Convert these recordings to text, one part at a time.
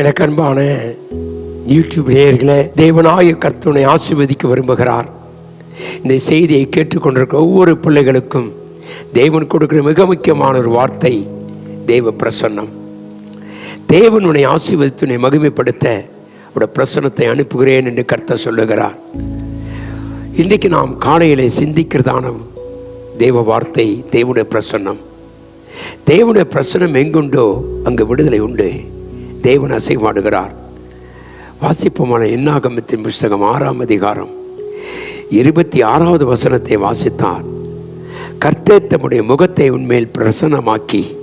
எனக்கு அன்பான யூடியூப் நேயர்களே தேவனாய கர்த்தனை ஆசிர்வதிக்க விரும்புகிறார். இந்த செய்தியை கேட்டுக்கொண்டிருக்க ஒவ்வொரு பிள்ளைகளுக்கும் தேவன் கொடுக்கிற மிக முக்கியமான ஒரு வார்த்தை தேவ பிரசன்னம். தேவனுடைய ஆசீர்வதித்துனை மகிமைப்படுத்த அவருடைய பிரசன்னத்தை அனுப்புகிறேன் என்று கர்த்தர் சொல்லுகிறார். இன்றைக்கு நாம் காலையில் சிந்திக்கிறதான தேவ வார்த்தை தேவனுடைய பிரசன்னம். தேவனுடைய பிரசனம் எங்குண்டோ அங்கு விடுதலை உண்டு. தேவன் அசைவாடுகிறார். வாசிப்போமான எண்ணாகமத்தின் புஸ்தகம் ஆறாம் அதிகாரம். இருபத்தி ஆறாவது வசனத்தை வாசித்தார். கர்த்தர் தம்முடைய முகத்தை உன்மேல் பிரசன்னமாக்கி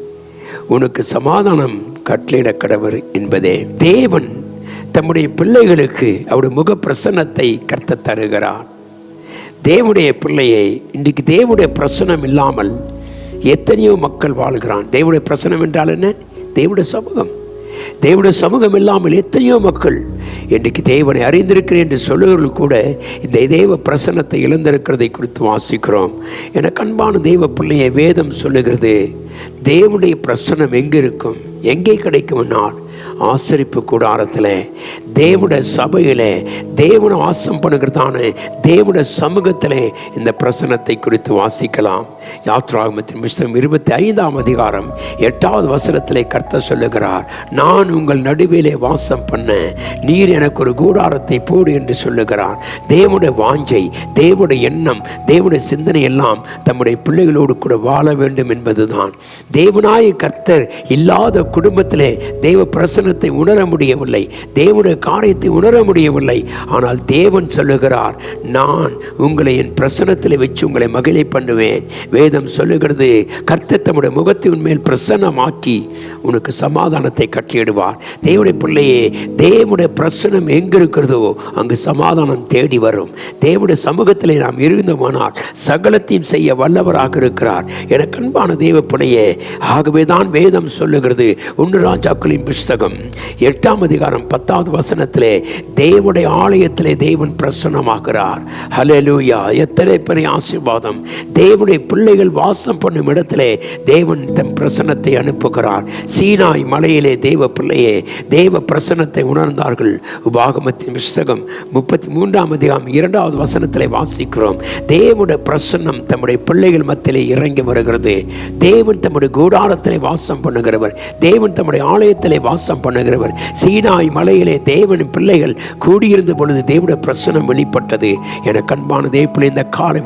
உனக்கு சமாதானம் கட்டளிடக் கடவர் என்பதே. தேவன் தம்முடைய பிள்ளைகளுக்கு அவருடைய முக பிரசன்னத்தை கர்த்த தருகிறார். தேவனுடைய பிள்ளையை இன்றைக்கு தேவனுடைய பிரசனம் இல்லாமல் எத்தனையோ மக்கள் வாழ்கிறான். தேவனுடைய பிரசனம் என்றால் என்ன? தேவனுடைய சமூகம். தேவனுடைய சமூகம் இல்லாமல் எத்தனையோ மக்கள் இன்றைக்கு தேவனை அறிந்திருக்கிறேன் என்று சொல்லுகிறவர்கள் கூட இந்த தேவ பிரசன்னத்தை இழந்திருக்கிறதை குறித்து வாசிக்கிறோம். என கண்பான தெய்வ பிள்ளையை வேதம் சொல்லுகிறது தேவனுடைய பிரசனம் எங்கே இருக்கும் எங்கே கிடைக்கும்னால் ஆசரிப்பு கூடாரத்தில் தேவனுடைய சபையில் தேவனை வாசம் பண்ணுகிறதான தேவனுடைய சமூகத்தில் இந்த பிரசனத்தை குறித்து வாசிக்கலாம். யாத்ராகமத்தின் புஸ்தகம் இருபத்தி ஐந்தாம் அதிகாரம் எட்டாவது வசனத்திலே கர்த்த சொல்லுகிறார் நான் உங்கள் நடுவிலே வாசம் பண்ண நீர் எனக்கு ஒரு கூடாரத்தை போடு என்று சொல்லுகிறார். தேவனுடைய வாஞ்சை தேவனுடைய எண்ணம் தேவனுடைய சிந்தனை எல்லாம் தம்முடைய பிள்ளைகளோடு கூட வாழ வேண்டும் என்பதுதான். தேவனாய கர்த்தர் இல்லாத குடும்பத்திலே தேவ பிரசன வசனத்தை உணர முடியவில்லை. தேவனுடைய காரியத்தை உணர முடியவில்லை. ஆனால் தேவன் சொல்லுகிறார் நான் உங்களை என் பிரசனத்தில் வச்சு உங்களை மகிழை பண்ணுவேன். வேதம் சொல்லுகிறது கர்த்தர் தம்முடைய முகத்தை உண்மையில் பிரசன்னமாக்கி உனக்கு சமாதானத்தை கட்டிடுவார். தேவனுடைய பிள்ளையே தேவனுடைய பிரசனம் எங்கிருக்கிறதோ அங்கு சமாதானம் தேடி வரும். தேவனுடைய சமூகத்தில் நாம் இருந்தோமானால் சகலத்தையும் செய்ய வல்லவராக இருக்கிறார். எனக்கு அன்பான தேவ பிள்ளையே ஆகவே தான் வேதம் சொல்லுகிறது ஒன்று ராஜாக்களின் புஸ்தகம் எட்டாம் அதிகாரம் பத்தாவது வசனத்திலே தேவனுடைய ஆலயத்திலே தேவன் பிரசன்னமாகிறார். ஹலலூயா எத்தனை பெரிய ஆசீர்வாதம். தேவனுடைய பிள்ளைகள் வாசம் பண்ணும் இடத்திலே தேவன் தன் பிரசன்னத்தை அனுப்புகிறார். சீனாய் மலையிலே தேவ பிள்ளையே தேவ பிரசன்னத்தை உணர்ந்தார்கள். உபாகமத்தின் புஸ்தகம் முப்பத்தி மூன்றாம் அதிகாரம் இரண்டாவது வசனத்திலே வாசிக்கிறோம். தேவனுடைய பிரசன்னம் தம்முடைய பிள்ளைகள் மத்தியிலே இறங்கி வருகிறது. தேவன் தம்முடைய கூடாரத்திலே வாசம் பண்ணுகிறவர். தேவன் தம்முடைய ஆலயத்திலே வாசம் பண்ணுகிறவர். சீனாய் மலையிலே தேவன் பிள்ளைகள் கூடியிருந்த பொழுது தேவனுடைய பிரசனம் வெளிப்பட்டது. என கண்பான தேவப்பிள்ளை இந்த காலை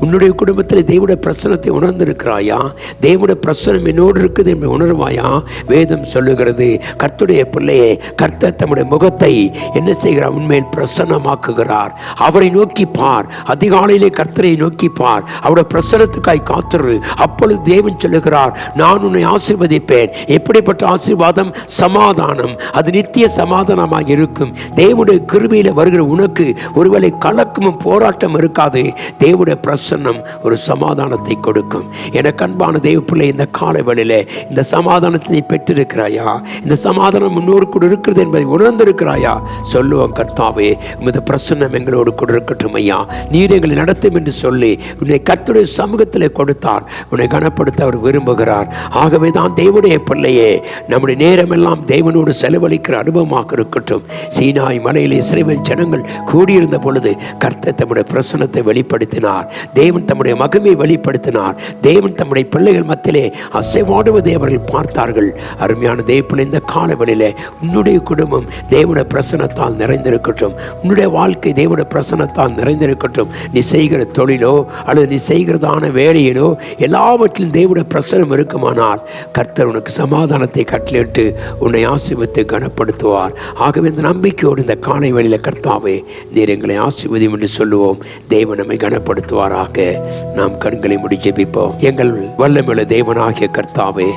உன்னுடைய குடும்பத்தில் தேவனுடைய பிரசனத்தை உணர்ந்திருக்கிறாயா? தேவனுடைய பிரசனம் என்னோடு இருக்குது என்று உணர்வாயா? வேதம் சொல்லுகிறது கர்த்துடைய பிள்ளையே கர்த்தர் தம்முடைய முகத்தை என்ன செய்கிறார்? உண்மையில் பிரசன்னமாக்குகிறார் அவரை நோக்கி பார். அதிகாலையிலே கர்த்தரை நோக்கி பார். அவருடைய பிரசனத்துக்காய் காத்துரு. அப்பொழுது தேவன் சொல்லுகிறார் நான் உன்னை ஆசீர்வதிப்பேன். எப்படிப்பட்ட ஆசீர்வாதம்? சமா சமாதானம். அது நித்திய சமாதானமாக இருக்கும். தேவனுடைய கிருபையில வருகிற உனக்கு ஒருவேளை கலக்கமும் போராட்டம் இருக்காது. தேவனுடைய பிரசன்னம் ஒரு சமாதானத்தை கொடுக்கும். எனக்கு அன்பான தேவ பிள்ளை இந்த கால வேளையிலே இந்த சமாதானத்தை நீ பெற்றிருக்கிறாயா? இந்த சமாதானம் முன்னோடு கூட இருக்கிறது என்பதை உணர்ந்திருக்கிறாயா? சொல்லுவோம் கர்த்தாவே இந்த பிரசன்னம் எங்களோடு கூட இருக்கட்டும் ஐயா. நீர் எங்களை நடத்தும் என்று சொல்லி உன்னை கர்த்தருடைய சமூகத்தில் கொடுத்தார். உன்னை கனப்படுத்த அவர் விரும்புகிறார். ஆகவே தான் தேவனுடைய பிள்ளையே நம்முடைய நேரமெல்லாம் தேவனோடு செலவழிக்கிற அனுபவமாக இருக்கட்டும். சீனாய் மலையில் இஸ்ரேல் ஜனங்கள் கூடியிருந்த பொழுது கர்த்தர் தம்முடைய பிரசனத்தை வெளிப்படுத்தினார். தேவன் தம்முடைய மகிமை வெளிப்படுத்தினார். தேவன் தம்முடைய பிள்ளைகள் மத்தியிலே அசைவாடுவதை அவர்கள் பார்த்தார்கள். அருமையான தேவப்பிள்ளை இந்த காலவெளியில் உன்னுடைய குடும்பம் தேவனுடைய பிரசனத்தால் நிறைந்திருக்கட்டும். உன்னுடைய வாழ்க்கை தேவனுடைய பிரசனத்தால் நிறைந்திருக்கட்டும். நீ செய்கிற தொழிலோ அல்லது நீ செய்கிறதான வேலையிலோ எல்லாவற்றிலும் தேவனுடைய பிரசனம் இருக்குமானால் கர்த்தர் உனக்கு சமாதானத்தை கட்டளிட்டு உன்னை ஆசிர்வத்தை கனப்படுத்துவார். ஆகவே இந்த நம்பிக்கையோடு இந்த காலை வழியில் கர்த்தாவே நீர் எங்களை ஆசிர்வதியும் என்று சொல்லுவோம். தேவன் நம்மை கனப்படுத்துவாராக. நாம் கண்களை முடி ஜெபிப்போம். எங்கள் வல்லமுள்ள தேவனாகிய கர்த்தாவே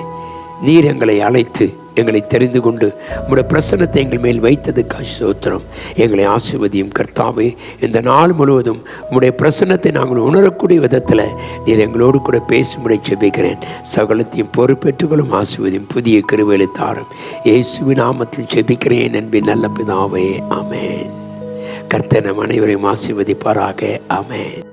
நீர் எங்களை அழைத்து எங்களை தெரிந்து கொண்டு உங்களுடைய பிரசன்னத்தை எங்கள் மேல் வைத்ததுக்காக சோத்திரம் எங்களை ஆசிர்வதியும் கர்த்தாவே இந்த நாள் முழுவதும் உங்களுடைய பிரசன்னத்தை நாங்கள் உணரக்கூடிய விதத்தில் நீர் எங்களோடு கூட பேசும்படி செபிக்கிறேன் சகலத்தையும் பொறுப்பேற்றுகளும் ஆசிர்வதியும் புதிய கிருவேலை தாரும். இயேசுவி நாமத்தில் செபிக்கிறேன் என்பின் நல்ல பிதாவே. ஆமேன். கர்த்தர் அனைவரையும் ஆசிர்வதிப்பாராக. ஆமேன்.